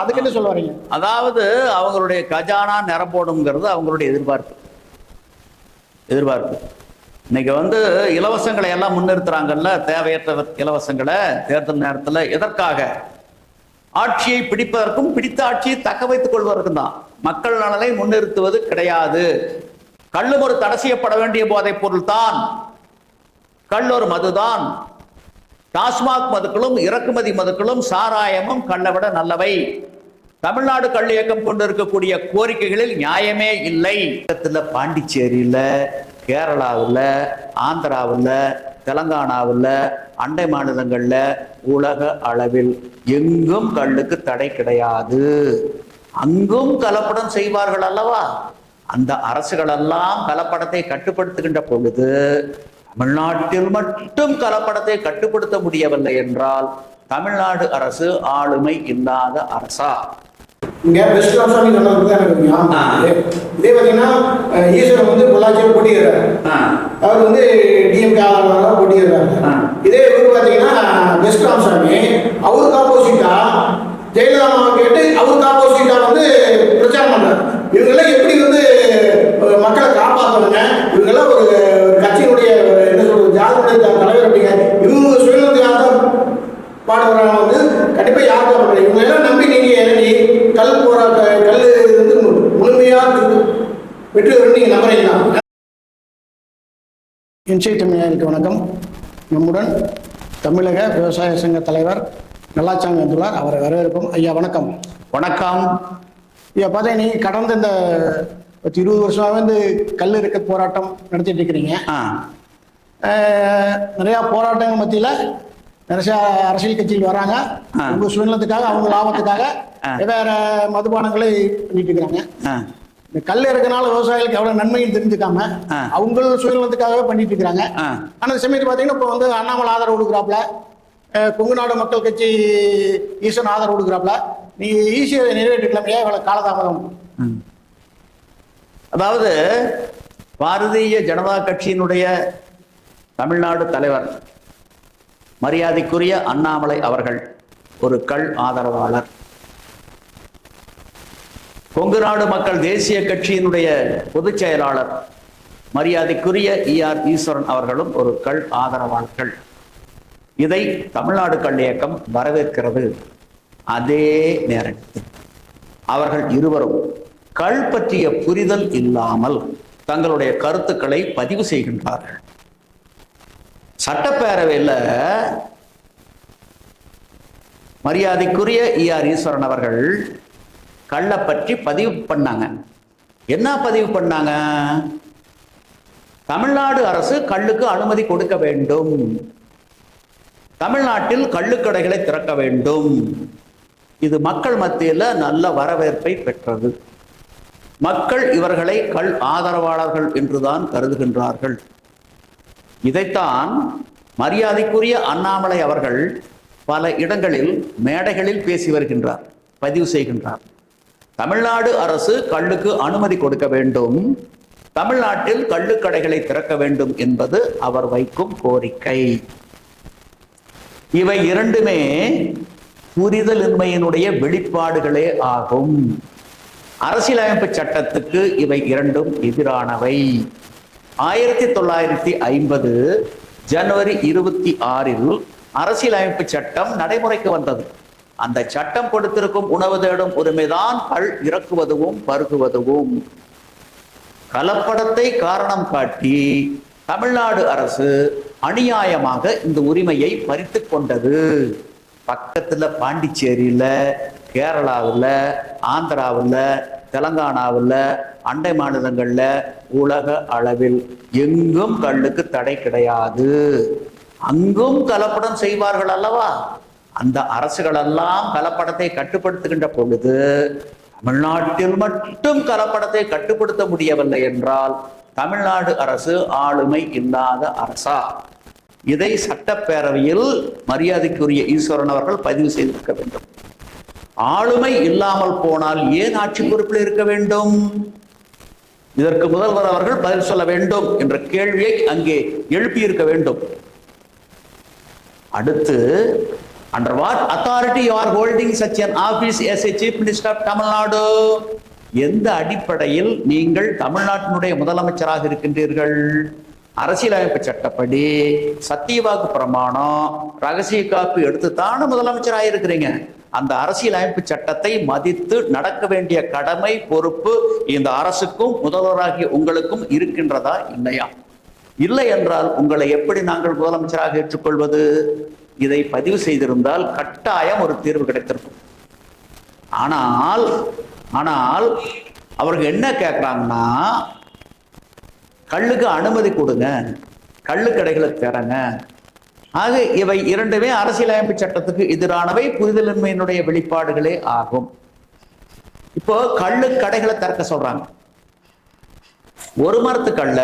அதுக்கு என்ன சொல்ல வரீங்க? அதாவது அவங்களுடைய கஜானா நிரம்போடுங்கிறது அவங்களுடைய எதிர்பார்ப்பு. எதிர்பார்ப்பு. இன்னைக்கு வந்து இலவசங்களை எல்லாம் முன்னிறுத்துறாங்கல்ல தேவையற்ற இலவசங்களை தேர்தல் நேரத்தில் எதற்காக? ஆட்சியை பிடிப்பதற்கும் பிடித்த ஆட்சியை தக்க வைத்துக் கொள்வதற்கும் தான். மக்கள் நலனை முன்னிறுத்துவது கிடையாது. கள்ளும் ஒரு தடை செய்யப்பட வேண்டிய போதைப் பொருள் தான் கள் ஒரு மதுதான். டாஸ்மாக் மதுக்களும் இறக்குமதி மதுக்களும் சாராயமும் கள்ளவிட நல்லவை. தமிழ்நாடு கல் இயக்கம் கொண்டிருக்கக்கூடிய கோரிக்கைகளில் நியாயமே இல்லை. பாண்டிச்சேரியில் கேரளாவில் ஆந்திராவில் தெலங்கானாவில் அண்டை மாநிலங்களில் உலக அளவில் எங்கும் கல்லுக்கு தடை கிடையாது. அங்கும் கலப்படம் செய்வார்கள் அல்லவா? அந்த அரசுகளெல்லாம் கலப்படத்தை கட்டுப்படுத்துகின்ற பொழுது தமிழ்நாட்டில் மட்டும் கலப்படத்தை கட்டுப்படுத்த முடியவில்லை என்றால் தமிழ்நாடு அரசு ஆளுமை இல்லாத அரசா? இங்க பெஸ்ட் ராமசாமி சொன்னது தான் எனக்கு. இதே பார்த்தீங்கன்னா ஈஸ்வரன் வந்து பொள்ளாச்சியில் போட்டியிடுறாரு. அவர் வந்து டிஎம்கே ஆதரவாளராக போட்டியிடுறாங்க ஆ. இதே இவர் பார்த்தீங்கன்னா பெஸ்ட் ராமசாமி அவருக்கு ஆப்போசிட்டா ஜெயலலிதா கேட்டு அவருக்கு ஆப்போசிட்டா வந்து பிரச்சாரம் பண்றாரு. இவங்கெல்லாம் எப்படி வந்து அஹ், மக்களை காப்பாற்றுவாங்க இவங்கெல்லாம் ஒரு ஒரு கட்சியினுடைய ஒரு ஜாதியுடைய தலைவர் அப்படிங்க இவங்க சுயநலத்துக்காக பாடுறவங்க வந்து கண்டிப்பா யாரும் காப்பாற்றல இவங்க எல்லாம் நம்பி நீங்க இறங்கி கல் போராட்ட கல் வந்து முழுமையா வெற்றி பெறும் நீங்க நம்புறீங்களா? இன்சை தமிழர்களுக்கு வணக்கம். நம்முடன் தமிழக விவசாய சங்க தலைவர் நல்லாச்சாமி வந்துள்ளார் அவரை வரவேற்போம் ஐயா வணக்கம். வணக்கம். ஐயா பார்த்தா நீங்க கடந்த இந்த பத்து இருபது வருஷமாவே இந்த கல் இருக்க போராட்டம் நடத்திட்டு இருக்கிறீங்க. நிறைய போராட்டங்கள் மத்தியில நிறைய அரசியல் கட்சிகள் வராங்க. அவங்க சுயநலத்துக்காக அவங்க லாபத்துக்காக. வேற மதுபானங்களை பண்ணிட்டு இருக்கிறாங்க இந்த கல் இருக்கனால விவசாயிகளுக்கு எவ்வளவு நன்மையும் தெரிஞ்சுக்காம. அவங்க சுயநலத்துக்காகவே பண்ணிட்டு இருக்கிறாங்க. ஆனா சமயத்தில் பாத்தீங்கன்னா இப்போ வந்து அண்ணாமலை ஆதரவு கொடுக்குறாப்புல அஹ், கொங்கு நாடு மக்கள் கட்சி ஈசன் ஆதரவு கொடுக்குறாப்புல நீங்க ஈஸியா நிறைவேற்றிக்கலாம் ஏன் இவ்வளவு காலதாமதம். அதாவது பாரதிய ஜனதா கட்சியினுடைய தமிழ்நாடு தலைவர் மரியாதைக்குரிய அண்ணாமலை அவர்கள் ஒரு கள் ஆதரவாளர். கொங்கு நாடு மக்கள் தேசிய கட்சியினுடைய பொதுச் செயலாளர் மரியாதைக்குரிய இஆர் ஈஸ்வரன் அவர்களும் ஒரு கள் ஆதரவாளர்கள். இதை தமிழ்நாடு கள் இயக்கம் வரவேற்கிறது அதே நேரத்தில். அவர்கள் இருவரும் கள் பற்றிய புரிதல் இல்லாமல் தங்களுடைய கருத்துக்களை பதிவு செய்கின்றார்கள். சட்டப்பேரவையில் மரியாதைக்குரிய இஆர் ஈஸ்வரன் அவர்கள் கல்லை பற்றி பதிவு பண்ணாங்க. என்ன பதிவு பண்ணாங்க? தமிழ்நாடு அரசு கல்லுக்கு அனுமதி கொடுக்க வேண்டும். தமிழ்நாட்டில் கள்ளுக்கடைகளை திறக்க வேண்டும். இது மக்கள் மத்தியில் நல்ல வரவேற்பை பெற்றது. மக்கள் இவர்களை கல் ஆதரவாளர்கள் என்றுதான் கருதுகின்றார்கள். இதைத்தான் மரியாதைக்குரிய அண்ணாமலை அவர்கள் பல இடங்களில் மேடைகளில் பேசி வருகின்றார் பதிவு செய்கின்றார். தமிழ்நாடு அரசு கல்லுக்கு அனுமதி கொடுக்க வேண்டும். தமிழ்நாட்டில் கள்ளுக்கடைகளை திறக்க வேண்டும் என்பது அவர் வைக்கும் கோரிக்கை. இவை இரண்டுமே புரிதலின்மையினுடைய வெளிப்பாடுகளே ஆகும். அரசியலமைப்பு சட்டத்துக்கு இவை இரண்டும் எதிரானவை. ஆயிரத்தி தொள்ளாயிரத்தி ஐம்பது ஜனவரி இருபத்தி ஆறில் அரசியலமைப்பு சட்டம் நடைமுறைக்கு வந்தது. அந்த சட்டம் கொடுத்திருக்கும் உணவு தேடும் உரிமைதான் கல் இறக்குவதும் பருகுவதும் கலப்படத்தை காரணம் காட்டி தமிழ்நாடு அரசு அநியாயமாக இந்த உரிமையை பறித்து கொண்டது. பக்கத்துல பாண்டிச்சேரியில கேரளாவில் ஆந்திராவில் தெலங்கானாவில் அண்டை மாநிலங்கள்ல உலக அளவில் எங்கும் கல்லுக்கு தடை கிடையாது. அங்கும் கலப்படம் செய்வார்கள் அல்லவா? அந்த அரசுகளெல்லாம் கலப்படத்தை கட்டுப்படுத்துகின்ற பொழுது தமிழ்நாட்டில் மட்டும் கலப்படத்தை கட்டுப்படுத்த முடியவில்லை என்றால் தமிழ்நாடு அரசு ஆளுமை இல்லாத அரசா? இதை சட்டப்பேரவையில் மரியாதைக்குரிய ஈஸ்வரன் அவர்கள் பதிவு செய்திருக்க வேண்டும். ஆளுமை இல்லாமல் போனால் ஏன் ஆட்சி பொறுப்பில் இருக்க வேண்டும்? இதற்கு முதல்வர் அவர்கள் பதில் சொல்ல வேண்டும் என்ற கேள்வியை அங்கே எழுப்பியிருக்க வேண்டும். அடுத்து under what authority are holding holding such an office as a chief minister of எந்த அடிப்படையில் நீங்கள் தமிழ்நாட்டினுடைய முதலமைச்சராக இருக்கின்றீர்கள்? அரசியலமைப்பு சட்டப்படி சத்தியவாக்கு பிரமாணம் ரகசிய காப்பு எடுத்து தானே முதலமைச்சராக இருக்கிறீங்க அந்த அரசியலமைப்பு சட்டத்தை மதித்து நடக்க வேண்டிய கடமை பொறுப்பு இந்த அரசுக்கும் முதல்வராகிய உங்களுக்கும் இருக்கின்றதா இல்லையா? இல்லை என்றால் உங்களை எப்படி நாங்கள் முதலமைச்சராக ஏற்றுக்கொள்வது? இதை பதிவு செய்திருந்தால் கட்டாயம் ஒரு தீர்வு கிடைத்திருக்கும். ஆனால் ஆனால் அவர்கள் என்ன கேட்குறாங்கன்னா கள்ளுக்கு அனுமதி கொடுங்க கள்ளு கடைகளுக்கு தரங்க ஆக இவை இரண்டுமே அரசியலமைப்பு சட்டத்துக்கு எதிரானவை புரிதலின்மையினுடைய வெளிப்பாடுகளே ஆகும். இப்போ கள்ளு கடைகளை திறக்க சொல்றாங்க. ஒரு மரத்துக்கல்ல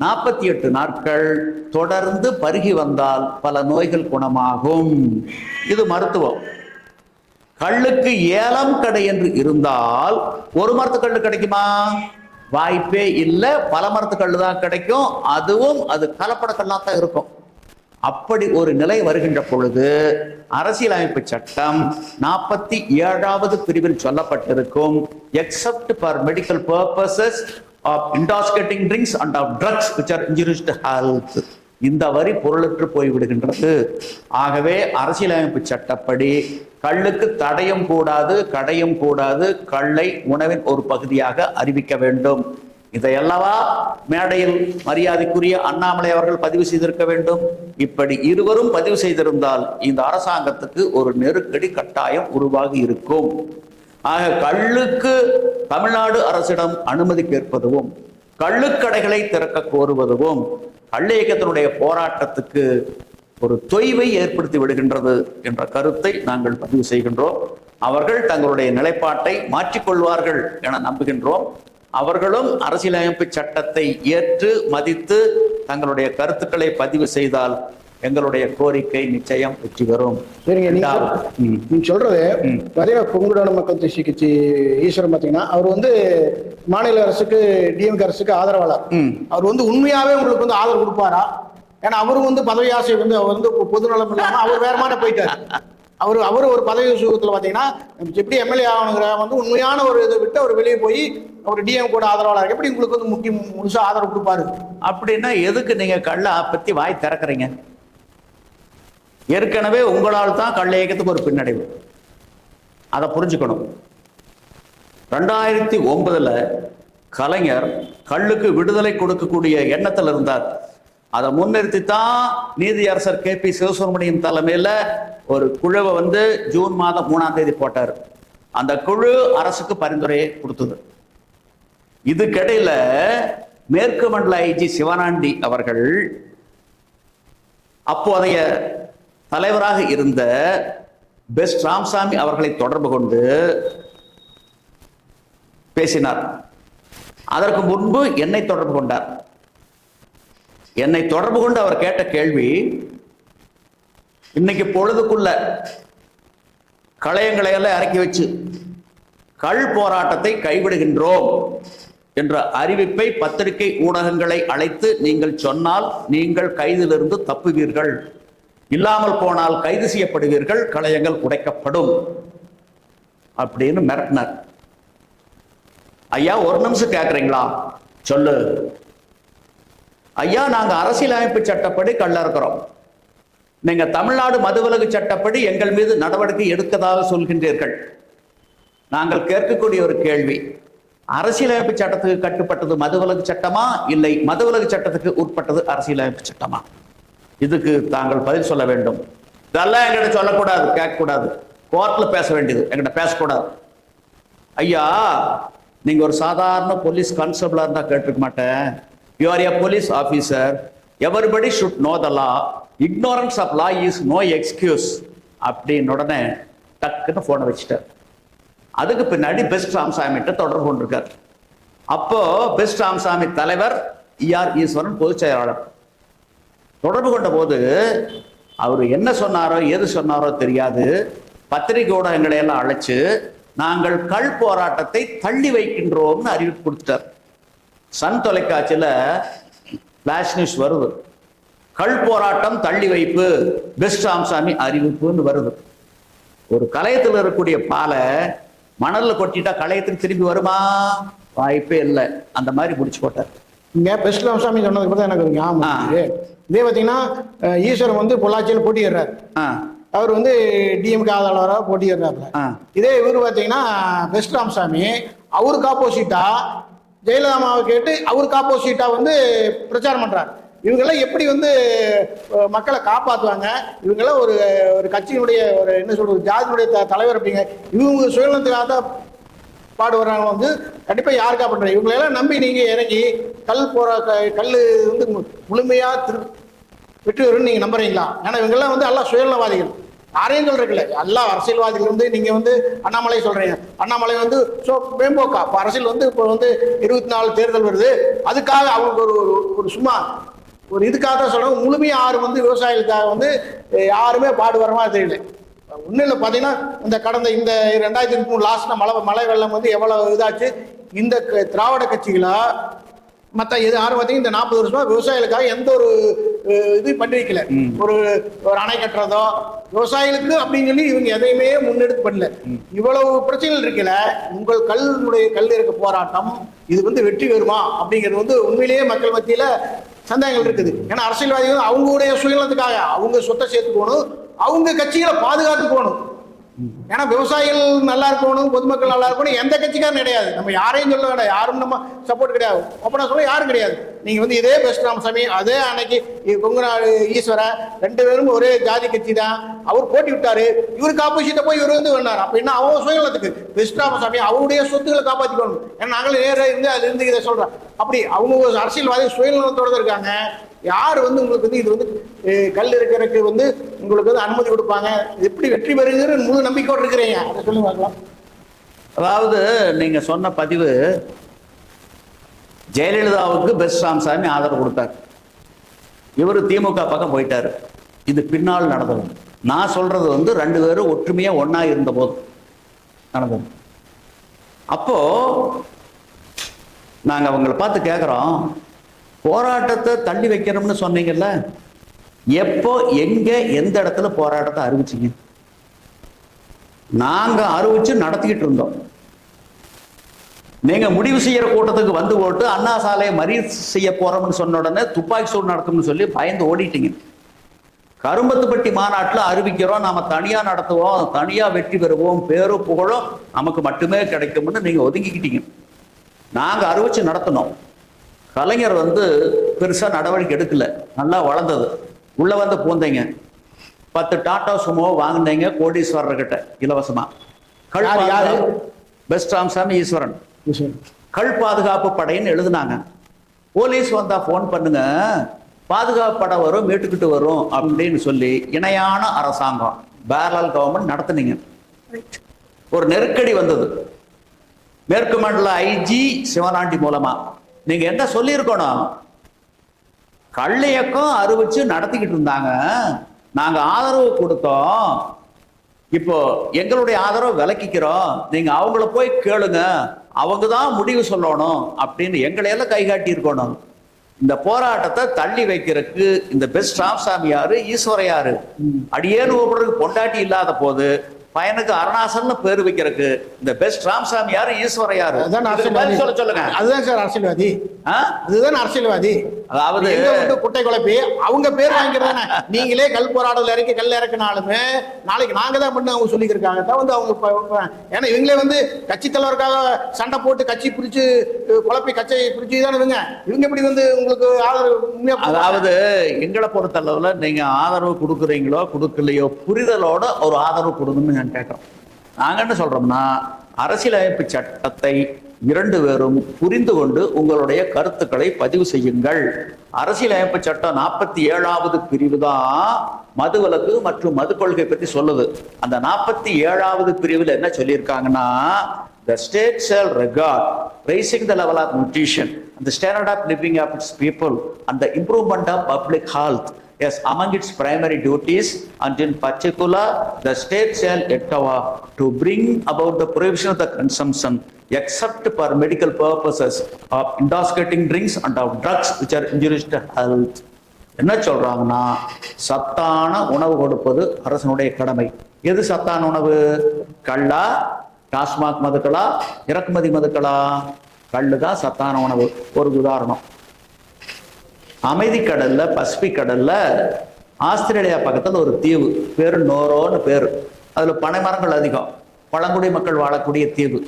நாற்பத்தி எட்டு நாட்கள் தொடர்ந்து பருகி வந்தால் பல நோய்கள் குணமாகும். இது மருத்துவம். கள்ளுக்கு ஏலம் கடை என்று இருந்தால் ஒரு மரத்து கிடைக்குமா? வாய்ப்பே இல்லை. பல மரத்துக்கல்லு தான் கிடைக்கும். அதுவும் அது கலப்பட கல்லா தான் இருக்கும். அப்படி ஒரு நிலை வருகின்ற பொழுது அரசியலமைப்பு சட்டம் நாற்பத்தி ஏழாவது பிரிவில் சொல்லப்பட்டிருக்கும் except for medical purposes of intoxicating drinks and of drugs which are injurious to health இந்த வரி பொருளற்று போய்விடுகின்றது. ஆகவே அரசியலமைப்பு சட்டப்படி கல்லுக்கு தடையும் கூடாது கடையும் கூடாது கல்லை உணவின் ஒரு பகுதியாக அறிவிக்க வேண்டும். இதையல்லவா மேடையில் மரியாதைக்குரிய அண்ணாமலை அவர்கள் பதிவு செய்திருக்க வேண்டும். இப்படி இருவரும் பதிவு செய்திருந்தால் இந்த அரசாங்கத்துக்கு ஒரு நெருக்கடி கட்டாயம் உருவாகி இருக்கும். ஆக கள்ளுக்கு தமிழ்நாடு அரசிடம் அனுமதி கேட்பதும் கள்ளுக்கடைகளை திறக்க கோருவதுவும் கள்ள இயக்கத்தினுடைய போராட்டத்துக்கு ஒரு தொய்வை ஏற்படுத்தி விடுகின்றது என்ற கருத்தை நாங்கள் பதிவு செய்கின்றோம். அவர்கள் தங்களுடைய நிலைப்பாட்டை மாற்றிக்கொள்வார்கள் என நம்புகின்றோம். அவர்களும் அரசியலமைப்பு சட்டத்தை ஏற்று மதித்து தங்களுடைய கருத்துக்களை பதிவு செய்தால் எங்களுடைய கோரிக்கை நிச்சயம் வெற்றி பெறும். சரிங்க நீங்க சொல்றது ம். பாத்தீங்கன்னா கொங்குடான மக்கள் தேசிய கட்சி ஈஸ்வரன் பாத்தீங்கன்னா அவர் வந்து மாநில அரசுக்கு டிஎம்கே அரசுக்கு ஆதரவாளர். அவர் வந்து உண்மையாவே உங்களுக்கு வந்து ஆதரவு கொடுப்பாரா? ஏன்னா அவரும் வந்து பதவி ஆசை வந்து அவர் வந்து பொதுநலம் இல்லாம அவர் வேற மாதிரி போயிட்டார். அவர் அவர் ஒரு பதவி சுகத்துல பார்த்தீங்கன்னா எப்படி எம்எல்ஏ ஆகணுங்கிற வந்து உண்மையான ஒரு இதை விட்டு அவர் வெளியே போய் அவர் டிஎம் கூட ஆதரவாளர் எப்படி உங்களுக்கு வந்து முக்கிய முழுசாக ஆதரவு கொடுப்பாரு? அப்படின்னா எதுக்கு நீங்கள் கள்ள பற்றி வாய் திறக்கிறீங்க? ஏற்கனவே உங்களால் தான் கள்ள இயக்கத்துக்கு ஒரு பின்னடைவு. அதை புரிஞ்சுக்கணும். ரெண்டாயிரத்தி ஒன்பதுல கலைஞர் கல்லுக்கு விடுதலை கொடுக்கக்கூடிய எண்ணத்தில் இருந்தார். அதை முன்னிறுத்தி தான் நீதியரசர் கே பி சிவசுப்ரமணியம் தலைமையில் ஒரு குழுவை வந்து ஜூன் மாதம் மூணாம் தேதி போட்டார். அந்த குழு அரசுக்கு பரிந்துரையை கொடுத்தது. இதுக்கிடையில மேற்கு மண்டல ஐஜி சிவனாண்டி அவர்கள் அப்போதைய தலைவராக இருந்த பெஸ்ட் ராமசாமி அவர்களை தொடர்பு கொண்டு பேசினார். அதற்கு முன்பு என்னை தொடர்பு கொண்டார். என்னை தொடர்பு கொண்டு அவர் கேட்ட கேள்வி இன்னைக்கு பொழுதுக்குள்ள களையங்களை எல்லாம் இறக்கி வச்சு கள் போராட்டத்தை கைவிடுகின்றோம் என்ற அறிவிப்பை பத்திரிகை ஊடகங்களை அழைத்து நீங்கள் சொன்னால் நீங்கள் கைதிலிருந்து தப்புவீர்கள். இல்லாமல் போனால் கைது செய்யப்படுவீர்கள் களையங்கள் உடைக்கப்படும் அப்படின்னு மிரட்டினார். ஐயா ஒரு நிமிஷம் கேட்குறீங்களா சொல்லு. ஐயா நாங்கள் அரசியலமைப்பு சட்டப்படி கள்ள இருக்கிறோம். தமிழ்நாடு மதுவிலகு சட்டப்படி எங்கள் மீது நடவடிக்கை எடுக்கதாக சொல்கின்றீர்கள். நாங்கள் கேட்கக்கூடிய ஒரு கேள்வி அரசியலமைப்பு சட்டத்துக்கு கட்டுப்பட்டது மதுவிலகு சட்டமா இல்லை மதுவிலகு சட்டத்துக்கு உட்பட்டது அரசியலமைப்பு சட்டமா? இதுக்கு தாங்கள் பதில் சொல்ல வேண்டும். இதெல்லாம் எங்கிட்ட சொல்லக்கூடாது கேட்கக்கூடாது. கோர்ட்டில் பேச வேண்டியது எங்கிட்ட பேசக்கூடாது. ஐயா நீங்கள் ஒரு சாதாரண போலீஸ் கான்ஸ்டபிளாக இருந்தால் கேட்டிருக்க மாட்டேன். You are a police officer everybody should know the law ignorance of law is no excuse அப்படின்னு உடனே டக்குன்னு ஃபோனை வச்சுட்டார். அதுக்கு பின்னாடி பெஸ்ட் ராமசாமிகிட்ட தொடர்பு கொண்டிருக்கார். அப்போ பெஸ்ட் ராமசாமி தலைவர் இஆர் ஈஸ்வரன் பொதுச் செயலாளர். தொடர்பு கொண்ட போது அவர் என்ன சொன்னாரோ எது சொன்னாரோ தெரியாது. பத்திரிகை ஊடகங்களை எல்லாம் அழைச்சு நாங்கள் கள் போராட்டத்தை தள்ளி வைக்கின்றோம்னு அறிவிப்பு கொடுத்துட்டார். சன் தொலைக்காட்சியில ஃபிளாஷ் நியூஸ் வருது. கள் போராட்டம் தள்ளி வைப்பு பெஸ்ட் ராமசாமி அறிவிப்புன்னு வருது. ஒரு கலையத்தில் இருக்கக்கூடிய பாலை மணல்ல கொட்டிட்டா கலையத்துக்கு திரும்பி வருமா? வாய்ப்பே இல்லை. அந்த மாதிரி முடிச்சு போட்டார். இங்க பெஸ்ட் ராமசாமி சொன்னதுக்கு பார்த்தா எனக்கு ஞாபகம். இதே பார்த்தீங்கன்னா ஈஸ்வரன் வந்து பொள்ளாச்சியில் போட்டியிடுறாரு. ஆ. அவர் வந்து டிஎம்கே ஆதரவாளராக போட்டியிடுறாப்புல. ஆ. இதே இவர் பார்த்தீங்கன்னா பெஸ்ட் ராமசாமி அவருக்கு ஆப்போசிட்டா ஜெயலலிதா கேட்டு அவருக்கு ஆப்போசிட்டாக வந்து பிரச்சாரம் பண்ணுறார் இவங்கெல்லாம் எப்படி வந்து மக்களை காப்பாற்றுவாங்க இவங்கெல்லாம் ஒரு ஒரு கட்சியினுடைய ஒரு என்ன சொல்கிறது ஜாதியினுடைய த- தலைவர் அப்படிங்க. இவங்க சுயநலத்துக்காக தான் பாடுபடுறாங்க வந்து கண்டிப்பாக யாருக்கா பண்ணுறாங்க இவங்களெல்லாம் நம்பி நீங்கள் இறங்கி கல் போற க- கல் வந்து மு- திரு வெற்றி வரும்னு நீங்கள் நம்புறீங்களா? ஏன்னா இவங்கெல்லாம் வந்து எல்லாம் சுயநலவாதிகள். யாரையும் சொல்றீங்களே எல்லா அரசியல்வாதிகள் வந்து நீங்க வந்து அண்ணாமலை சொல்றீங்க. அண்ணாமலை வந்து சோ மேம்போக்கா இப்போ அரசியல் வந்து இப்போ வந்து இருபத்தி நாலு தேர்தல் வருது. அதுக்காக அவங்களுக்கு ஒரு ஒரு- ஒரு சும்மா ஒரு இதுக்காக தான் சொல்றேன் முழுமையாக யாரும் வந்து விவசாயிகளுக்காக வந்து யாருமே பாடுபடுறமா தெரியல. ஒன்றும் இல்லை பார்த்தீங்கன்னா இந்த கடந்த இந்த ரெண்டாயிரத்தி இருபத்தி மூணு லாஸ்ட்ல மழை மழை வெள்ளம் வந்து எவ்வளோ இதாச்சு? இந்த க- திராவிட கட்சிகளாக மற்ற இது யாரும் பார்த்தீங்கன்னா இந்த நாற்பது வருஷமா விவசாயிகளுக்காக எந்த ஒரு இது பண்ணி வைக்கல ஒரு ஒரு அணை கட்டுறதோ விவசாயிகளுக்கு அப்படின்னு சொல்லி இவங்க எதையுமே முன்னெடுத்து பண்ணல. இவ்வளவு பிரச்சனைகள் இருக்கல. உங்கள் கல்லுடைய கல் இருக்க போராட்டம் இது வந்து வெற்றி பெறுமா அப்படிங்கிறது வந்து உண்மையிலேயே மக்கள் மத்தியில சந்தேகங்கள் இருக்குது. ஏன்னா அரசியல்வாதிகள் அவங்களுடைய சுயநலத்துக்காக அவங்க சொத்தை சேர்த்துக்கணும் அவங்க கட்சிகளை பாதுகாத்துக்கணும் ஏன்னா விவசாயிகள் நல்லா இருக்கணும் பொதுமக்கள் நல்லா இருக்கணும் எந்த கட்சிக்காரும் கிடையாது. நம்ம யாரையும் சொல்ல வேண்டாம். யாரும் நம்ம சப்போர்ட் கிடையாது. ஒப்பனா சொல்ல யாரும் கிடையாது. நீங்க வந்து இதே பெஸ்ட் ராமசாமி அதே அன்னைக்கு கொங்குநாடு ஈஸ்வரன் ரெண்டு பேரும் ஒரே ஜாதி கட்சி தான். அவர் போட்டி விட்டாரு. இவருக்கு ஆப்போசிட்ட போய் இவர் வந்து வேணார் அப்ப என்ன? அவங்க சுயநலத்துக்கு. பெஸ்ட் ராமசாமி அவருடைய சொத்துக்களை காப்பாற்றிக்கணும் ஏன்னா நாங்களும் நேராக இருந்து அதுல இருந்து இதை சொல்றோம். அப்படி அவங்க ஒரு அரசியல்வாதி சுயநலத்தோட இருக்காங்க. யார் வந்து உங்களுக்கு வந்து இது வந்து கல் இருக்கிறதுக்கு வந்து உங்களுக்கு வந்து அனுமதி கொடுப்பாங்க? எப்படி வெற்றி பெறுங்கிற முழு நம்பிக்கையோடு இருக்கிறீங்க. அதை சொல்லி பார்க்கலாம். அதாவது நீங்க சொன்ன பதிவு ஜெயலலிதாவுக்கு பெஸ்ட் ராமசாமி ஆதரவு கொடுத்தார். இவர் திமுக பக்கம் போயிட்டாரு. இது பின்னால் நடந்தது. நான் சொல்றது வந்து ரெண்டு பேரும் ஒற்றுமையா ஒன்னா இருந்த போது நடந்தது. அப்போ நாங்க அவங்கள பார்த்து கேட்குறோம் போராட்டத்தை தள்ளி வைக்கணும்னு சொன்னீங்கல்ல எப்போ எங்க எந்த இடத்துல போராட்டத்தை அறிவிச்சிங்க? நாங்க அறிவிச்சு நடத்திக்கிட்டு இருந்தோம். நீங்க முடிவு செய்யற கூட்டத்துக்கு வந்து போட்டு அண்ணா சாலையை மறி செய்ய போறோம்னு சொன்ன உடனே துப்பாக்கி சூடு நடக்கும்னு சொல்லி பயந்து ஓடிட்டீங்க. கரும்பத்துப்பட்டி மாநாட்டில் அறிவிக்கிறோம் நாம தனியா நடத்துவோம் தனியா வெற்றி பெறுவோம் பேரும் புகழும் நமக்கு மட்டுமே கிடைக்கும்னு நீங்க ஒதுங்கிக்கிட்டீங்க. நாங்க அறிவிச்சு நடத்தினோம். கலைஞர் வந்து பெருசா நடவடிக்கை எடுக்கல. நல்லா வளர்ந்தது. உள்ள வந்து பூந்தீங்க. பத்து டாடா சுமோ வாங்கினீங்க கோடீஸ்வரர்கிட்ட இலவசமா. கள் யாரு, யாரு? பாதுகாப்பு- பெஸ்ட் ராமசாமி ஈஸ்வரன். கள் பாதுகாப்பு படைன்னு எழுதுனாங்க. போலீஸ் வந்தா ஃபோன் பண்ணுங்க. பாதுகாப்பு படை வரும் மீட்டுக்கிட்டு வரும் அப்படின்னு சொல்லி இணையான அரசாங்கம் பேரல் கவர்மெண்ட் நடத்துனீங்க. ஒரு நெருக்கடி வந்தது. மேற்கு மண்டல ஐஜி சிவனாண்டி மூலமா. நீங்க என்ன சொல்லியிருக்கணும்? கள்ளியக்கம் அறிவிச்சு நடத்திக்கிட்டு இருந்தாங்க. நாங்க ஆதரவு கொடுத்தோம். இப்போ எங்களுடைய ஆதரவு விலக்கிக்கிறோம். நீங்க அவங்கள போய் கேளுங்க. அவங்க தான் முடிவு சொல்லணும் அப்படின்னு எங்களையெல்லாம் கைகாட்டி இருக்கணும் இந்த போராட்டத்தை தள்ளி வைக்கிறதுக்கு இந்த பெஸ்ட் ராமசாமி யாரு ஈஸ்வர அடியேன்னு கூப்பிடுறதுக்கு பொண்டாட்டி இல்லாத போது பையனுக்கு அருணாசல்னு பேர் வைக்கிறதுக்கு இந்த பெஸ்ட் ராமசாமி யாரு ஈஸ்வர யாரு? சொல்ல சொல்லுங்க. அதுதான் சார் அரசியல்வாதி. ஆ? அதுதான் அரசியல்வாதி. அதாவது குட்டை குழப்பி? அவங்க பேர் வாங்கிக்கிறதானே நீங்களே கல் போராடல இறக்கி கல் இறக்குனாலுமே நாளைக்கு நாங்க தான் பண்ணு அவங்க சொல்லியிருக்காங்க தான் வந்து அவங்க ஏன்னா இவங்களே வந்து கட்சி தலைவருக்காக சண்டை போட்டு கட்சி பிரிச்சு அஹ், குழப்பி கட்சியை பிரிச்சு தானே இவங்க. இவங்க எப்படி வந்து உங்களுக்கு ஆதரவு? அதாவது எங்களை பொறுத்தளவுல நீங்க ஆதரவு கொடுக்குறீங்களோ கொடுக்கலையோ புரிதலோட ஒரு ஆதரவு கொடுங்கன்னு என்னன்னு கேட்கிறோம் நாங்க என்ன சொல்றோம்னா அரசியலமைப்பு சட்டத்தை இரண்டு பேரும் புரிந்து கொண்டு உங்களுடைய கருத்துக்களை பதிவு செய்யுங்கள். அரசியலமைப்பு சட்டம் நாற்பத்தி ஏழாவது பிரிவு தான் மதுவிலக்கு மற்றும் மது கொள்கை பற்றி சொல்லுது. அந்த நாற்பத்தி ஏழாவது பிரிவில் என்ன சொல்லியிருக்காங்கன்னா The state shall regard raising the level of nutrition and the standard of living of its people improvement of public of public health as among its primary duties and in particular the state shall endeavor to bring about the prohibition of the consumption except for medical purposes of intoxicating drinks and of drugs which are injurious to health என்ன சொல்றாங்கன்னா சத்தான உணவு கொடுப்பது அரசனுடைய கடமை எது சத்தான உணவு கள்ளா டாஸ்மாக் மதுக்களா இறக்குமதி மதுக்களா கள்ளு தான் சத்தான உணவு ஒரு உதாரணம் அமைதி கடல்ல பசிபிக் கடல்ல ஆஸ்திரேலியா பக்கத்துல ஒரு தீவு பேரு நோரோன்னு பேரு. அதுல பனை மரங்கள் அதிகம். பழங்குடி மக்கள் வாழக்கூடிய தீவு.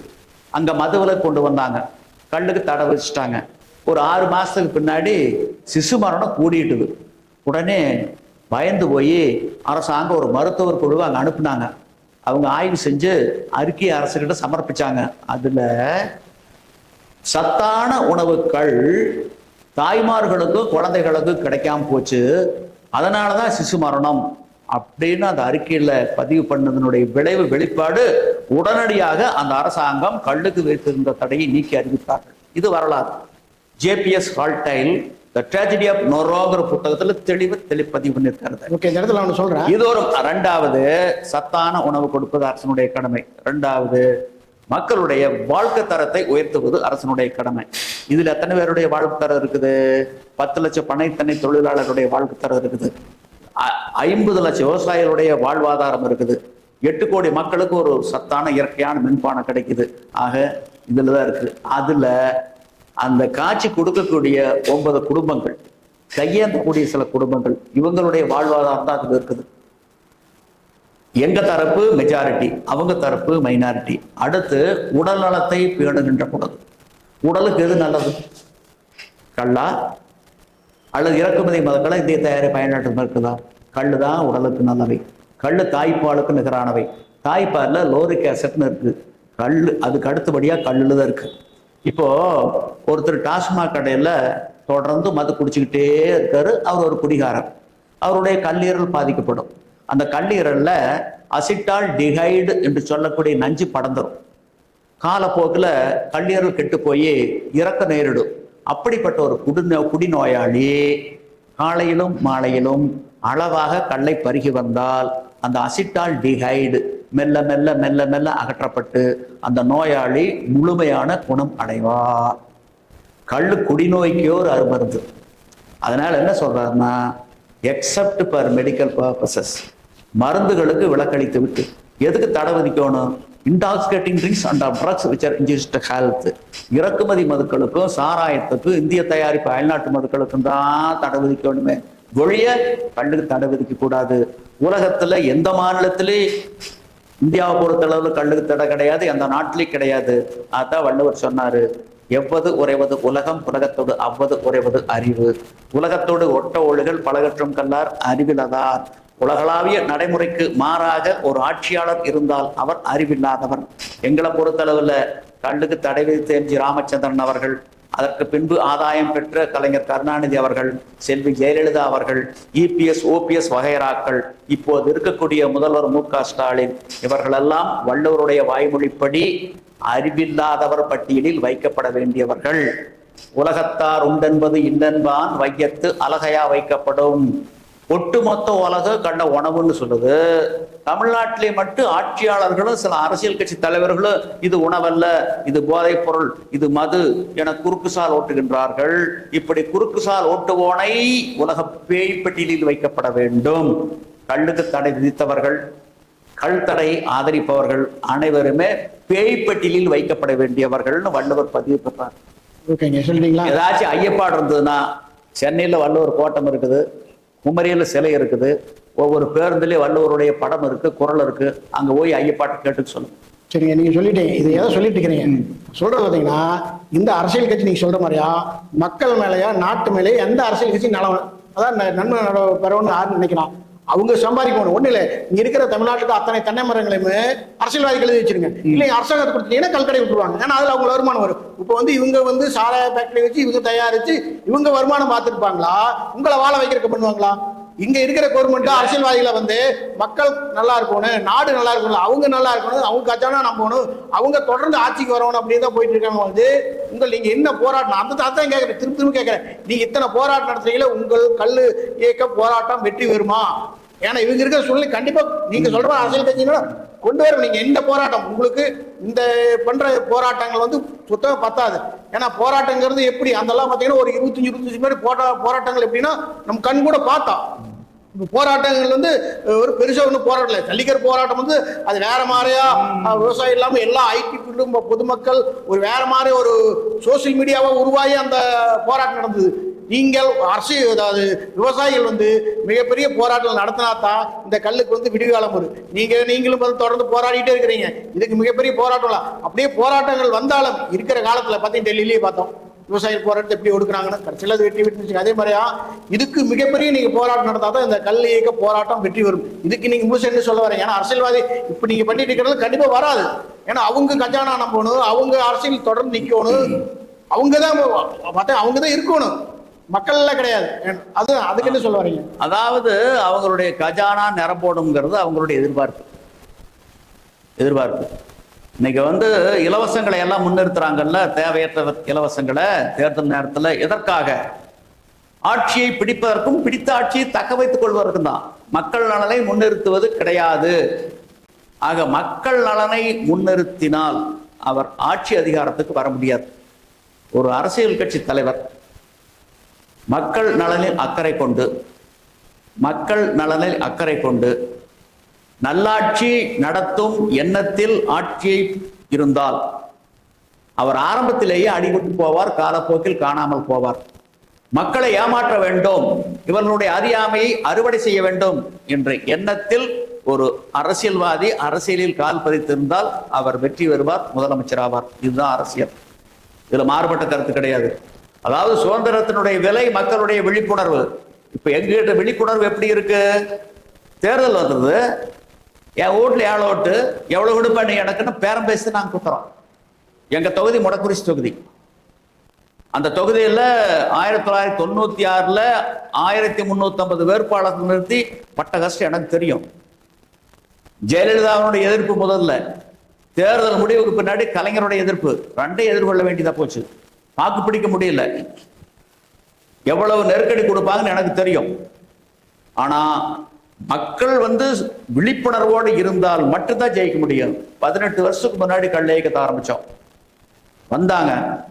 அங்க மதுவில் கொண்டு வந்தாங்க. கல்லுக்கு தடை வச்சுட்டாங்க ஒரு ஆறு மாசத்துக்கு பின்னாடி சிசு மரணம் கூடிட்டுது. உடனே பயந்து போய் அரசாங்கம் ஒரு மருத்துவர் குழுவை அங்கே அனுப்புனாங்க. அவங்க ஆய்வு செஞ்சு அறிக்கை அரசுகிட்ட சமர்ப்பிச்சாங்க. அதுல சத்தான உணவுகள் தாய்மார்களுக்கும் குழந்தைகளுக்கும் கிடைக்காம போச்சு. அதனால தான் சிசு மரணம் அப்படின்னு அந்த அறிக்கையில பதிவு பண்ணதனுடைய விளைவு வெளிப்பாடு உடனடியாக அந்த அரசாங்கம் கல்லுக்கு வைத்திருந்த தடையை நீக்கி அறிவித்தார்கள். இது வரலாறு. JBS Haldane the tragedy of நோரோங்கிற புத்தகத்துல தெளிவு தெளிப்பதிவு பண்ணியிருக்கிறது ஓகே இந்த இடத்துல நான் சொல்றேன். இது ஒரு ரெண்டாவது சத்தான உணவு கொடுப்பது அரசனுடைய கடமை. ரெண்டாவது மக்களுடைய வாழ்க்கை தரத்தை உயர்த்துவது அரசனுடைய கடமை. இதுல எத்தனை பேருடைய வாழ்க்கை தரம் இருக்குது? பத்து லட்சம் பனைத்தனை தொழிலாளருடைய வாழ்க்கை தரம் இருக்குது. ஐம்பது லட்சம் விவசாயிகளுடைய வாழ்வாதாரம் இருக்குது. எட்டு கோடி மக்களுக்கு ஒரு சத்தான இயற்கையான மின்பானம் கிடைக்குது. ஆக இதுலதான் இருக்கு. அதுல அந்த காட்சி கொடுக்கக்கூடிய ஒன்பது குடும்பங்கள் கையேந்தக்கூடிய சில குடும்பங்கள் இவங்களுடைய வாழ்வாதாரம் தான் அதுல இருக்குது. எங்க தரப்பு மெஜாரிட்டி அவங்க தரப்பு மைனாரிட்டி அடுத்து உடல் நலத்தை பேணுகின்ற கூடாது உடலுக்கு எது நல்லது? கல்லா? அல்லது இறக்குமதி மதக்கெல்லாம் இந்திய தயாரி பயனாட்டு இருக்குதா கல் தான் உடலுக்கு நல்லவை. கல் தாய்ப்பாலுக்கு நிகரானவை. தாய்ப்பாலில் லோரிக் ஆசிட்னு இருக்கு. கல் அதுக்கு அடுத்தபடியாக கல்லுல தான் இருக்கு. இப்போ ஒருத்தர் டாஸ்மாக் கடையில் தொடர்ந்து மது குடிச்சுக்கிட்டே இருக்காரு. அவர் ஒரு குடிகாரர். அவருடைய கல்லீரல் பாதிக்கப்படும். அந்த கல்லீரலில் அசிட்டால் டிஹைடு என்று சொல்லக்கூடிய நஞ்சு படந்துடும் காலப்போக்கில் கல்லீரல் கெட்டு போய் இறக்க நேரிடும். அப்படிப்பட்ட ஒரு குடிநோ குடிநோயாளி காலையிலும் மாலையிலும் அளவாக கல்லை பருகி வந்தால் அந்த அசிட்டால் டிஹைடு மெல்ல மெல்ல மெல்ல மெல்ல அகற்றப்பட்டு அந்த நோயாளி முழுமையான குணம் அடைவார். கல் குடிநோய்க்கே ஒரு அருமருந்து. அதனால் என்ன சொல்கிறாருன்னா எக்ஸப்ட் பர் மெடிக்கல் பர்பசஸ் மருந்துகளுக்கு விலக்களித்து விட்டு எதுக்கு தடை விதிக்கணும்? Intoxicating drinks and drugs which are injurious health இறக்குமதி மதுக்களுக்கும் சாராயத்துக்கும் இந்திய தயாரிப்பு அயல்நாட்டு மதுக்களுக்கும் தான் தடை விதிக்கணுமே. ஒழிய கல்லுக்கு தடை விதிக்க கூடாது. உலகத்துல எந்த மாநிலத்திலே இந்தியாவை பொறுத்தளவுல கல்லுக்கு தடை கிடையாது எந்த நாட்டிலையும் கிடையாது. அதான் வள்ளுவர் சொன்னாரு. எவ்வது உறைவது உலகம் உலகத்தோடு அவ்வது உறைவது அறிவு. உலகத்தோடு ஒட்ட ஒழுகல் பலகற்றும் கல்லார் அறிவிலதார். உலகளாவிய நடைமுறைக்கு மாறாக ஒரு ஆட்சியாளர் இருந்தால் அவர் அறிவில்லாதவர். எங்களை பொறுத்தளவில் கல்லுக்கு தடை விதித்த எம்ஜி ராமச்சந்திரன் அவர்கள் அதற்கு பின்பு ஆதாயம் பெற்ற கலைஞர் கருணாநிதி அவர்கள் செல்வி ஜெயலலிதா அவர்கள் இபிஎஸ் ஓபிஎஸ் வகைராக்கள் இப்போது இருக்கக்கூடிய முதல்வர் மு க ஸ்டாலின் இவர்களெல்லாம் வள்ளுவருடைய வாய்மொழிப்படி அறிவில்லாதவர் பட்டியலில் வைக்கப்பட வேண்டியவர்கள். உலகத்தார் உண்டென்பது இன்னென்பான் வையத்து அழகையா வைக்கப்படும். ஒட்டுமொத்த உலக கண்ட உணவுன்னு சொல்லுது. தமிழ்நாட்டிலே மட்டும் ஆட்சியாளர்களும் சில அரசியல் கட்சி தலைவர்களும் இது உணவல்ல இது போதைப் பொருள் இது மது என குறுக்குசால் ஓட்டுகின்றார்கள். இப்படி குறுக்குசால் ஓட்டுவோனை உலக பேய் பட்டியலில் வைக்கப்பட வேண்டும். கல்லுக்கு தடை விதித்தவர்கள் கல் தடை ஆதரிப்பவர்கள் அனைவருமே பேய் பட்டியலில் வைக்கப்பட வேண்டியவர்கள்னு வள்ளுவர் பதிவு பெற்றார் ஓகேங்க சொல்லிட்டீங்களா ஏதாச்சும் ஐயப்பாடு இருந்ததுன்னா சென்னையில் வள்ளுவர் கோட்டம் இருக்குது குமரியில் சிலை இருக்குது ஒவ்வொரு பேருந்துலேயும் வள்ளுவருடைய படம் இருக்கு குரல் இருக்கு அங்க போய் ஐயப்பாட்டை கேட்டு சொல்லுங்க. சரிங்க நீங்க சொல்லிட்டீங்க. இது எதை சொல்லிட்டு இருக்கிறீங்க. சொல்றது பார்த்தீங்கன்னா இந்த அரசியல் கட்சி நீங்க சொல்ற மாதிரியா மக்கள் மேலயா நாட்டு மேலேயா எந்த அரசியல் கட்சி நலம் அதான் நன்மை பெறணும்னு யாரு நினைக்கிறான் அவங்க சம்பாதிக்கணும் ஒண்ணு இல்ல இங்க இருக்கிற தமிழ்நாட்டுக்கு அத்தனை தென்னை மரங்களையுமே அரசியல்வாதிகள் எழுதி வச்சிருங்க. இல்லை அரசாங்கத்துக்கு கொடுத்தீங்கன்னா கல்கடை விட்டுருவாங்க. ஏன்னா அதுல அவங்க வருமானம் வரும். இப்போ வந்து இவங்க வந்து சாராய ஃபேக்டரி வச்சு இவங்க தயாரிச்சு இவங்க வருமானம் பார்த்துருப்பாங்களா? உங்களை வாழ வைக்கிறதுக்கு பண்ணுவாங்களா? இங்க இருக்கிற கவர்மெண்ட் அரசியல்வாதிகளை வந்து மக்கள் நல்லா இருக்கணும் நாடு நல்லா இருக்கணும் அவங்க நல்லா இருக்கணும் அவங்க கச்சானா நம்பணும் அவங்க தொடர்ந்து ஆட்சிக்கு வரணும் அப்படின்னு தான் போயிட்டு இருக்காங்க வந்து. உங்கள் நீங்க என்ன போராட்டம்? அந்த தான் கேட்கறேன் திரும்ப திரும்ப கேட்கறேன் நீங்க இத்தனை போராட்டம் நடத்துறீங்களே உங்கள் கல் இயக்க போராட்டம் வெற்றி பெறுமா? ஏன்னா இவங்க இருக்கிற சூழ்நிலை கண்டிப்பா நீங்க சொல்ற அரசியல் கட்சிங்களா கொண்டு வர நீங்க இந்த போராட்டம் உங்களுக்கு இந்த பண்ற போராட்டங்கள் வந்து சுத்தமா பத்தாது. ஏன்னா போராட்டங்கிறது எப்படி? அதெல்லாம் பாத்தீங்கன்னா ஒரு இருபத்தஞ்சு இருபத்தஞ்சு மாதிரி போரா போராட்டங்கள் எப்படின்னா நம்ம கண் கூட பார்த்தோம் இப்ப போராட்டங்கள் வந்து ஒரு பெருசா ஒன்றும் போராட்டம் இல்லை ஜல்லிக்கட்டு போராட்டம் வந்து அது வேற மாதிரியா விவசாயம் இல்லாம எல்லா ஐடி குடும்ப பொதுமக்கள் ஒரு வேற மாதிரி ஒரு சோசியல் மீடியாவா உருவாகி அந்த போராட்டம் நடந்தது. நீங்கள் அரசு அதாவது விவசாயிகள் வந்து மிகப்பெரிய போராட்டம் நடத்தினா தான் இந்த கல்லுக்கு வந்து விடுகாலம் வரும். நீங்கள் நீங்களும் வந்து தொடர்ந்து போராடிட்டே இருக்கிறீங்க. இதுக்கு மிகப்பெரிய போராட்டம்லாம் அப்படியே போராட்டங்கள் வந்தாலும் இருக்கிற காலத்தில் பார்த்தீங்கன்னா டெல்லியிலேயே பார்த்தோம். விவசாயிகள் போராட்டத்தை எப்படி ஒடுக்குறாங்கன்னு கடைசியில் அது வெற்றி விட்டுருச்சு அதே மாதிரியா இதுக்கு மிகப்பெரிய நீங்கள் போராட்டம் நடந்தால் தான் இந்த கல் இயக்க போராட்டம் வெற்றி வரும் இதுக்கு நீங்கள் முழுசு என்ன சொல்ல வரீங்க? ஏன்னா அரசியல்வாதி இப்போ நீங்கள் பண்ணிட்டு இருக்கிறது கண்டிப்பாக வராது. ஏன்னா அவங்க கஜானா நம்பணும் அவங்க அரசியல் தொடர்ந்து நிற்கணும் அவங்க தான் பார்த்தா அவங்க தான் இருக்கணும். மக்கள்லாம் கிடையாது. அது அதுக்கு என்ன சொல்ல வரீங்க. அதாவது அவங்களுடைய கஜானா நிரப்போடுங்கிறது அவங்களுடைய எதிர்பார்ப்பு. எதிர்பார்ப்பு. இன்னைக்கு வந்து இலவசங்களை எல்லாம் முன்னிறுத்துறாங்கல்ல தேவையற்ற இலவசங்களை தேர்தல் நேரத்துல எதற்காக? ஆட்சியை பிடிப்பதற்கும் பிடித்த ஆட்சியை தக்க வைத்துக் கொள்வதற்கும் தான். மக்கள் நலனை முன்னிறுத்துவது கிடையாது. ஆக மக்கள் நலனை முன்னிறுத்தினால் அவர் ஆட்சி அதிகாரத்துக்கு வர முடியாது. ஒரு அரசியல் கட்சி தலைவர் மக்கள் நலனில் அக்கறை கொண்டு மக்கள் நலனில் அக்கறை கொண்டு நல்லாட்சி நடத்தும் எண்ணத்தில் ஆட்சியை இருந்தால் அவர் ஆரம்பத்திலேயே அடிபட்டு போவார் காலப்போக்கில் காணாமல் போவார். மக்களை ஏமாற்ற வேண்டும் இவர்களுடைய அறியாமையை அறுவடை செய்ய வேண்டும் என்ற எண்ணத்தில் ஒரு அரசியல்வாதி அரசியலில் கால் பதித்திருந்தால் அவர் வெற்றி பெறுவார் முதலமைச்சர் ஆவார் இதுதான் அரசியல். இதுல மாறுபட்ட கருத்து கிடையாது. அதாவது சுதந்திரத்தினுடைய விலை மக்களுடைய விழிப்புணர்வு. இப்போ எங்ககிட்ட விழிப்புணர்வு எப்படி இருக்கு? தேர்தல் வந்தது. என் வீட்டுல ஏழை ஓட்டு எவ்வளோ விடுப்பா எனக்குன்னு பேரம் பேசி நாங்கள் குத்துறோம் எங்கள் தொகுதி முடக்குறிச்சி தொகுதி. அந்த தொகுதியில் ஆயிரத்தி தொள்ளாயிரத்தி தொண்ணூற்றி ஆறில் ஆயிரத்தி முந்நூற்றம்பது வேட்பாளர்கள் நிறுத்தி பட்ட கஷ்டம் எனக்கு தெரியும். ஜெயலலிதாவினுடைய எதிர்ப்பு முதல்ல. தேர்தல் முடிவுக்கு பின்னாடி கலைஞருடைய எதிர்ப்பு. ரெண்டையும் எதிர்கொள்ள வேண்டியதாக போச்சு. வாக்கு பிடிக்க முடியல. எவ்வளவு நெருக்கடி கொடுப்பாங்கன்னு எனக்கு தெரியும். ஆனா மக்கள் வந்து விழிப்புணர்வோடு இருந்தால் மட்டும்தான் ஜெயிக்க முடியும். பதினெட்டு வருஷத்துக்கு முன்னாடி கள்ள இயக்கத்தை ஆரம்பிச்சோம். வந்தாங்க.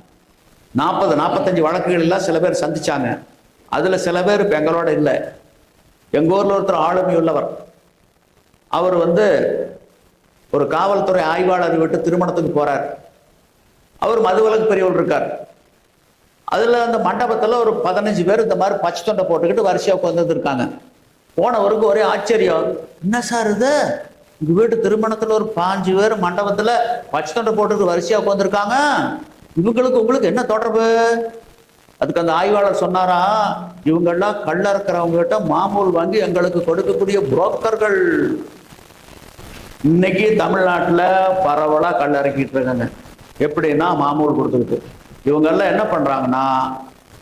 நாற்பது நாற்பத்தஞ்சு வழக்குகள் எல்லாம் சில பேர் சந்திச்சாங்க. அதுல சில பேர் இப்ப எங்களோட இல்லை. எங்க ஊர்ல ஒருத்தர் ஆளுமை உள்ளவர். அவர் வந்து ஒரு காவல்துறை ஆய்வாளரை விட்டு திருமணத்துக்கு போறார். அவர் மதுவிலக்கு பெரியவர் இருக்கார். அதில் அந்த மண்டபத்தில் ஒரு பதினஞ்சு பேர் இந்த மாதிரி பச்சை தொண்டை போட்டுக்கிட்டு வரிசையாக உட்கார்ந்து இருக்காங்க. போனவருக்கு ஒரே ஆச்சரியம். என்ன சார் இது? உங்க வீட்டு திருமணத்தில் ஒரு பாஞ்சு பேர் மண்டபத்தில் பச்சை தொண்டை போட்டுக்கிட்டு வரிசையாக உட்காந்துருக்காங்க இவங்களுக்கு உங்களுக்கு என்ன தொடர்பு? அதுக்கு அந்த ஆய்வாளர் சொன்னாரா இவங்கெல்லாம் கள்ள இருக்கிறவங்க கிட்ட மாமூல் வாங்கி எங்களுக்கு கொடுக்கக்கூடிய புரோக்கர்கள். இன்னைக்கு தமிழ்நாட்டில் பரவலாக கல் இறக்கிட்டு இருக்காங்க. எப்படின்னா மாமூல் கொடுத்துக்கிட்டு. இவங்கெல்லாம் என்ன பண்ணுறாங்கன்னா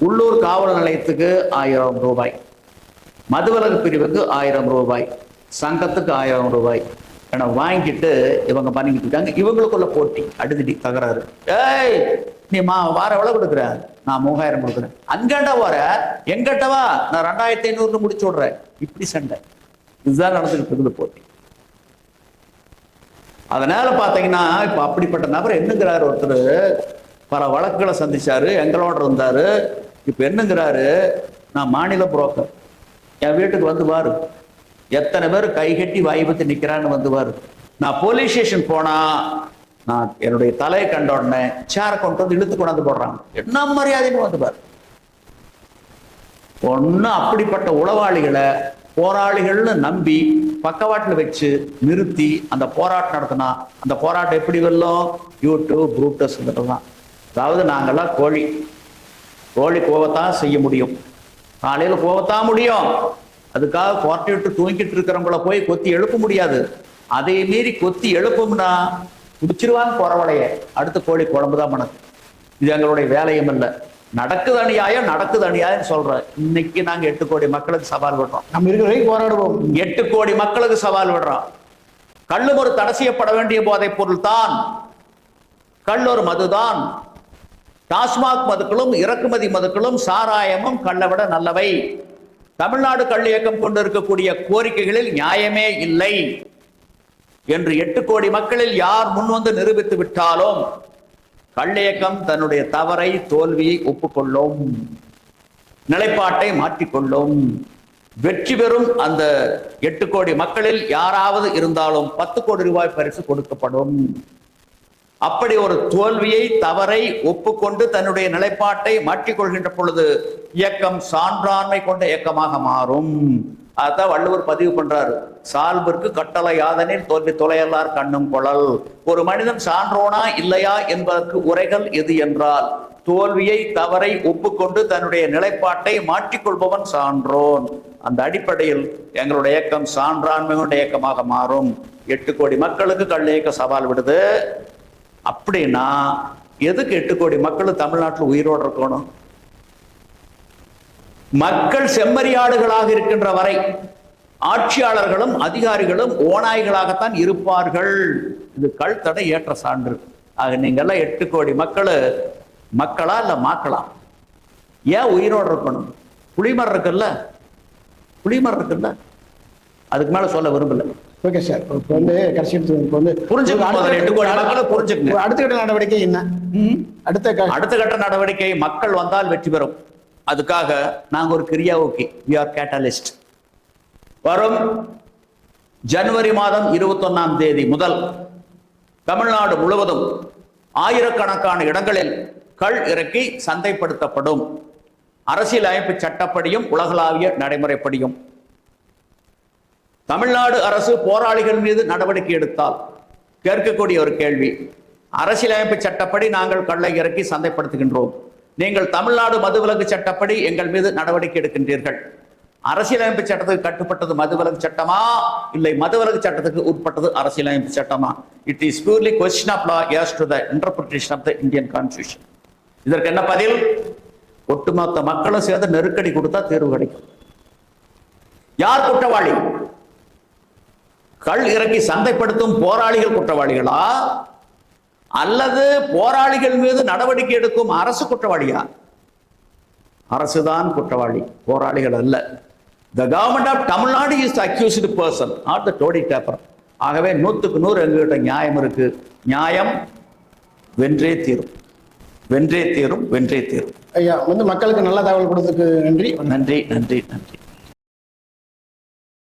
உள்ளூர் காவல் நிலையத்துக்கு ஆயிரம் ரூபாய் மதுவலக பிரிவுக்கு ஆயிரம் ரூபாய் சங்கத்துக்கு ஆயிரம் ரூபாய் என வாங்கிட்டு இவங்க பண்ணிக்கிட்டு இருக்காங்க. இவங்களுக்குள்ள போட்டி அடிதடி தகராறு. ஏய் நீ மா வார எவ்வளவு கொடுக்குற. நான் மூவாயிரம் கொடுக்குறேன். அங்கேட்ட வர எங்கிட்டவா நான் ரெண்டாயிரத்தி ஐநூறுன்னு முடிச்சு விடுறேன். இப்படி சண்டை. இதுதான் நடந்துகிட்டு இருக்குது போட்டி. அதனால பார்த்தீங்கன்னா இப்போ அப்படிப்பட்ட நபர் என்னங்கிறாரு ஒருத்தர். பல வழக்குகளை சந்திச்சாரு எங்களோட இருந்தாரு இப்ப என்னங்கிறாரு? நான் மாநில புரோக்கர் என் வீட்டுக்கு வந்து பாரு. எத்தனை பேர் கை கட்டி வாய் நிக்கிறான்னு வந்து பாரு. நான் போலீஸ் ஸ்டேஷன் போனா நான் என்னுடைய தலையை கண்ட உடனே சேரை கொண்டு வந்து இழுத்து கொண்டாந்து போடுறாங்க. என்ன மரியாதைன்னு வந்து பாரு. ஒண்ணு அப்படிப்பட்ட உளவாளிகளை போராளிகள்னு நம்பி பக்கவாட்டில் வச்சு நிறுத்தி அந்த போராட்டம் நடத்தினா அந்த போராட்டம் எப்படி வெல்லும்? யூடியூப் ப்ரூட்டஸ் தான் அதாவது நாங்கெல்லாம் கோழி. கோழி கோவத்தான் செய்ய முடியும். காலையில கோவத்தான் முடியும். அதுக்காக கோட்டை விட்டு தூங்கிட்டு இருக்கிறவங்கள போய் கொத்தி எழுப்ப முடியாது. அதை மீறி கொத்தி எழுப்போம்னா குடிச்சிருவாங்க குறவளைய அடுத்த கோழி குழம்பு தான் மனது இது எங்களுடைய வேலையும் இல்லை. நடக்குது அநியாயம் நடக்குது அநியாயம் சொல்றேன் இன்னைக்கு நாங்க எட்டு கோடி மக்களுக்கு சவால் விடுறோம். நம்ம இருக்கிற போராடுவோம். எட்டு கோடி மக்களுக்கு சவால் விடுறோம். கள்ளும் ஒரு தடை செய்யப்பட வேண்டிய போதைப் பொருள் தான் கள் ஒரு மதுதான். டாஸ்மாக் மதுக்களும் இறக்குமதி மதுக்களும் சாராயமும் கள்ளவிட நல்லவை. தமிழ்நாடு கள்ளியக்கம் கொண்டிருக்கக்கூடிய கோரிக்கைகளில் நியாயமே இல்லை என்று எட்டு கோடி மக்களில் யார் முன்வந்து நிரூபித்து விட்டாலும் கள்ளியக்கம் தன்னுடைய தவறை தோல்வியை ஒப்புக்கொள்ளும். நிலைப்பாட்டை மாற்றிக்கொள்ளும். வெற்றி பெறும் அந்த எட்டு கோடி மக்களில் யாராவது இருந்தாலும் பத்து கோடி ரூபாய் பரிசு கொடுக்கப்படும். அப்படி ஒரு தோல்வியை தவறை ஒப்புக்கொண்டு தன்னுடைய நிலைப்பாட்டை மாற்றிக்கொள்கின்ற பொழுது இயக்கம் சான்றாண்மை கொண்ட இயக்கமாக மாறும். அதான் வள்ளுவர் பதிவு பண்றாரு. சால்பிற்கு கட்டளை யாதனில் தோல்வி தொலையல்லார் கண்ணும் கொழல். ஒரு மனிதன் சான்றோனா இல்லையா என்பதற்கு உரைகள் எது என்றால் தோல்வியை தவறை ஒப்புக்கொண்டு தன்னுடைய நிலைப்பாட்டை மாற்றிக்கொள்பவன் சான்றோன். அந்த அடிப்படையில் எங்களுடைய இயக்கம் சான்றாண்மை கொண்ட இயக்கமாக மாறும். எட்டு கோடி மக்களுக்கு கல் இயக்க சவால் விடுது. அப்படின்னா எதுக்கு எட்டு கோடி மக்களும் தமிழ்நாட்டில் உயிரோடு இருக்கணும்? மக்கள் செம்மறியாடுகளாக இருக்கின்ற வரை ஆட்சியாளர்களும் அதிகாரிகளும் ஓநாய்களாகத்தான் இருப்பார்கள். இது கல் தடை ஏற்ற சான்று. ஆக நீங்கள்லாம் எட்டு கோடி மக்கள் மக்களா இல்ல மாக்களா? ஏன் உயிரோடு இருக்கணும்? புளிமரம் இருக்குல்ல? புளிமரம் இருக்குல்ல? அதுக்கு மேல சொல்ல விரும்பலை. ஓகே சார் இப்போ வந்து கடைசி இப்போ வந்து புரிஞ்சுக்கணும் அடுத்த கட்ட நடவடிக்கை என்ன? அடுத்த அடுத்த கட்ட நடவடிக்கை மக்கள் வந்தால் வெற்றி பெறும். அதுக்காக நாங்க ஒரு கிரியா ஓகே. வி ஆர் கேட்டலிஸ்ட் வரும் ஜனவரி மாதம் இருபத்தொன்னாம் தேதி முதல் தமிழ்நாடு முழுவதும் ஆயிரக்கணக்கான இடங்களில் கள் இறக்கி சந்தைப்படுத்தப்படும். அரசியல் அமைப்பு சட்டப்படியும் உலகளாவிய நடைமுறைப்படியும். தமிழ்நாடு அரசு போராளிகள் மீது நடவடிக்கை எடுத்தால்? கேட்கக்கூடிய ஒரு கேள்வி. அரசியலமைப்பு சட்டப்படி நாங்கள் கள்ளை இறக்கி சந்தைப்படுத்துகின்றோம். நீங்கள் தமிழ்நாடு மதுவிலக்கு சட்டப்படி எங்கள் மீது நடவடிக்கை எடுக்கின்றீர்கள். அரசியலமைப்பு சட்டத்துக்கு கட்டுப்பட்டது மதுவிலக்கு சட்டமா? இல்லை மதுவிலக்கு சட்டத்துக்கு உட்பட்டது அரசியலமைப்பு சட்டமா? It is purely question of law as to the interpretation of the Indian constitution இதற்கு என்ன பதில்? ஒட்டுமொத்த மக்களும் சேர்ந்து நெருக்கடி கொடுத்தா தீர்வு கிடைக்கும். யார் குற்றவாளி? கள் இறக்கி சந்தைப்படுத்தும் போராளிகள் குற்றவாளிகளா? அல்லது போராளிகள் மீது நடவடிக்கை எடுக்கும் அரசு குற்றவாளியா? அரசுதான் குற்றவாளி போராளிகள் அல்ல. The government of Tamil Nadu is accused person not the toddy tapper ஆகவே நூத்துக்கு நூறு எங்ககிட்ட நியாயம் இருக்கு. நியாயம் வென்றே தீரும். வென்றே தீரும் வென்றே தீரும். ஐயா வந்து மக்களுக்கு நல்ல தகவல் கொடுத்ததுக்கு நன்றி. நன்றி நன்றி நன்றி.